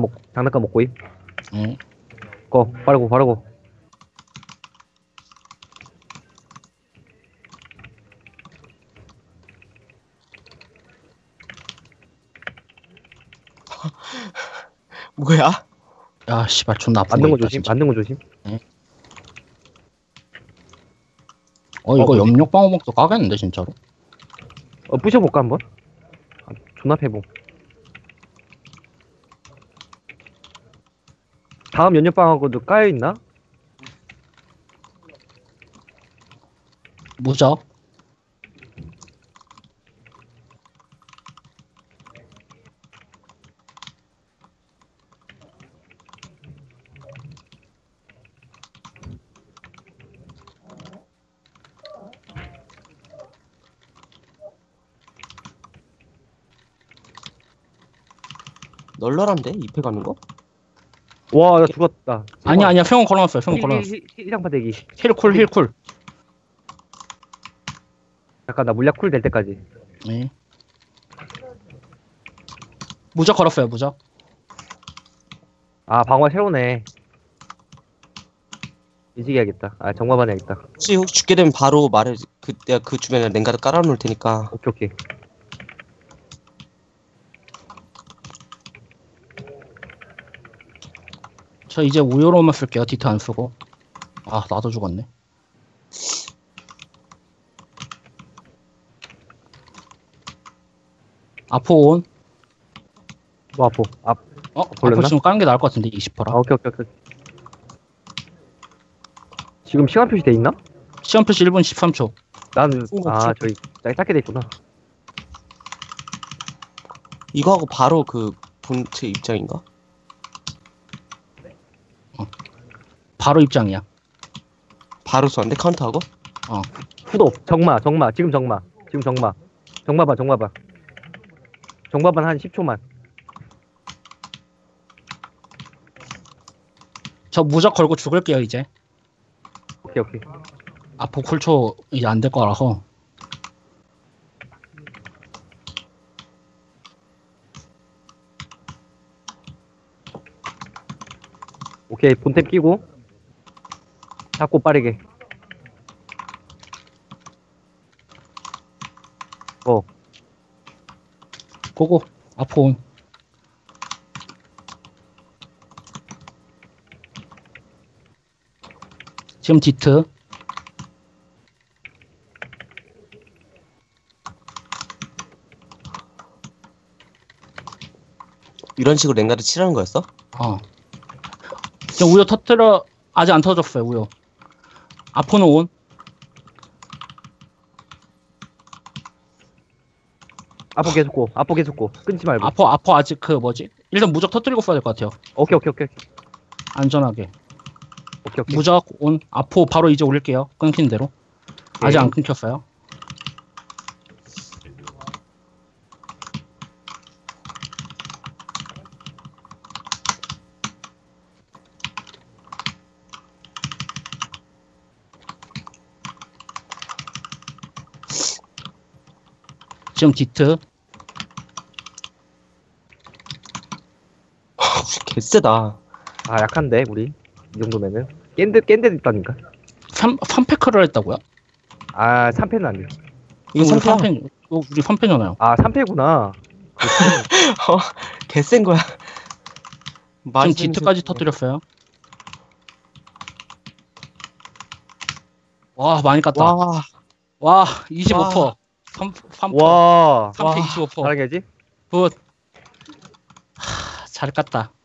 먹, 장난감 먹고 임. 응. 거, 빠르고, 빠르고. 뭐야? 야, 씨발, 존나 아픈 맞는 거 있다, 조심, 진짜. 맞는 거 조심. 어, 이거 어, 염력 방어막도 까겠는데, 진짜로? 어, 부셔볼까, 한번? 아, 존나 패봉. 다음 연nhập방하고도 까여있나? 무적. 널널한데? 입회 가는 거? 와, 나 죽었다. 아니야, 아니야, 평원 걸어놨어요, 힐, 걸어놨어. 힐, 힐, 힐장파 대기. 힐쿨, 힐쿨. 잠깐, 나 물약 쿨 될 때까지. 네. 무적 걸었어요, 무적. 아, 방어 새로네. 이직해야겠다. 아, 정마반 해야겠다. 혹시 혹시 죽게 되면 바로 말해. 그 내가 그 주변에 랭가드 깔아놓을 테니까. 오케이, 오케이. 저 이제 우유로만 쓸게요, 디트 안 쓰고. 아, 나도 죽었네. 아포 온. 뭐, 아포. 아, 어, 걸렸나? 아포 지금 까는 게 나을 것 같은데, 20%라. 아, 오케이, 오케이, 오케이. 지금 시간 표시 돼 있나? 시험 표시 1분 13초. 나는, 오, 아. 저기, 짝- 짧게 돼 있구나. 이거 하고 바로 그 본체 입장인가? 바로 입장이야. 바로 쏘는데 카운트하고? 후도, 정마, 정마, 지금 정마. 지금 정마. 정마반, 정마반. 정마반 한 10초만. 저 무적 걸고 죽을게요, 이제. 오케이, 오케이. 아포 쿨초 이제 안 될 거라서. 오케이, 본템 끼고. 잡고 빠르게. 어, 고고. 아포 온. 지금 디트. 이런 식으로 랭가드 치라는 거였어? 어. 지금 우유 터트려 아직 안 터졌어요 우유. 아포는 온. 아포 계속 고, 아포 계속 고. 끊지 말고. 아포 아포 아직 그 뭐지? 일단 무적 터트리고 써야 될 것 같아요. 오케이, 오케이, 오케이. 안전하게. 오케이, 오케이. 무적 온. 아포 바로 이제 올릴게요. 끊긴 대로. 아직 네. 안 끊겼어요. 지금 디트 개쎄다. 아, 약한데, 우리. 이 정도면은. 깬데, 깬데 있다니까. 3, 3패크를 했다고요? 아, 3패는 안 돼. 이거 우리 3패 3패, 이거 우리 3패잖아요. 아, 3패구나. 개센 거야. 지금 많이 디트까지 터뜨렸어요. 와, 많이 깠다. 와, 와, 25%. 3, 3, 와. 3패 와. 25%. 잘하게지? 굿. 하, 잘 깠다.